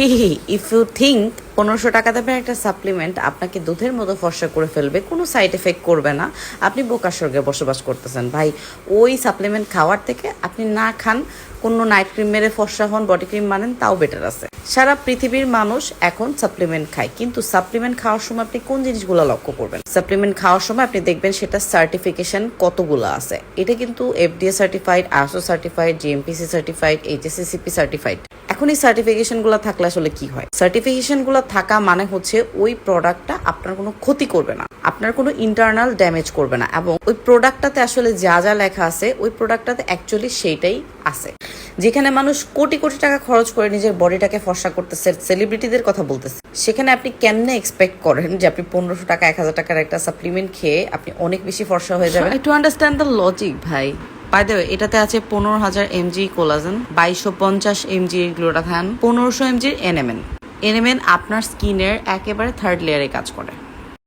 He he if you think পনেরোশো টাকা দামের একটা সাপ্লিমেন্ট আপনাকে দুধের মতো ফর্সা করে ফেলবে, কোনো সাইড এফেক্ট করবে না। আপনি বোকার স্বর্গে বসবাস করতেছেন। ভাই, ওই সাপ্লিমেন্ট খাওয়ার থেকে আপনি না খান, কোনো নাইট ক্রিম মেরে ফর্সা হন বডি ক্রিম মানেন, তাও বেটার আছে। সারা পৃথিবীর মানুষ এখন সাপ্লিমেন্ট খায়, কিন্তু সাপ্লিমেন্ট খাওয়ার সময় আপনি কোন জিনিসগুলো লক্ষ্য করবেন? সাপ্লিমেন্ট খাওয়ার সময় আপনি দেখবেন সেটা সার্টিফিকেশন কতগুলো আছে। এটা কিন্তু FDA certified ISO certified GMPC certified HSCCP certified এখন এই সার্টিফিকেশনগুলো থাকলে আসলে কি হয়? সার্টিফিকেশনগুলো থাকা মানে হচ্ছে ওই প্রোডাক্টটা আপনার কোনো ক্ষতি করবে না। আপনার কোনো ইন্টারনাল ড্যামেজ করবে না এবং ওই প্রোডাক্টটাতে আসলে যা যা লেখা আছে, ওই প্রোডাক্টটাতে অ্যাকচুয়ালি সেইটাই আছে। যেখানে মানুষ কোটি কোটি টাকা খরচ করে নিজের বডিটাকে ফর্সা করতেছে সেলিব্রিটিদের কথা বলতেছে। সেখানে আপনি কেমনে এক্সপেক্ট করেন যে আপনি পনেরোশো টাকা, এক হাজার টাকার একটা সাপ্লিমেন্ট খেয়ে আপনি অনেক বেশি ফর্সা হয়ে যাবেন? টু আন্ডারস্ট্যান্ড দ্য লজিক ভাই। বাই দ্য এটাতে আছে পনেরো হাজার এমজি কোলাজেন বাইশশো পঞ্চাশ এমজি গ্লোটাথান পনেরোশো এমজির এনএমএন এনএমএন আপনার স্কিনের একেবারে থার্ড লেয়ারে কাজ করে।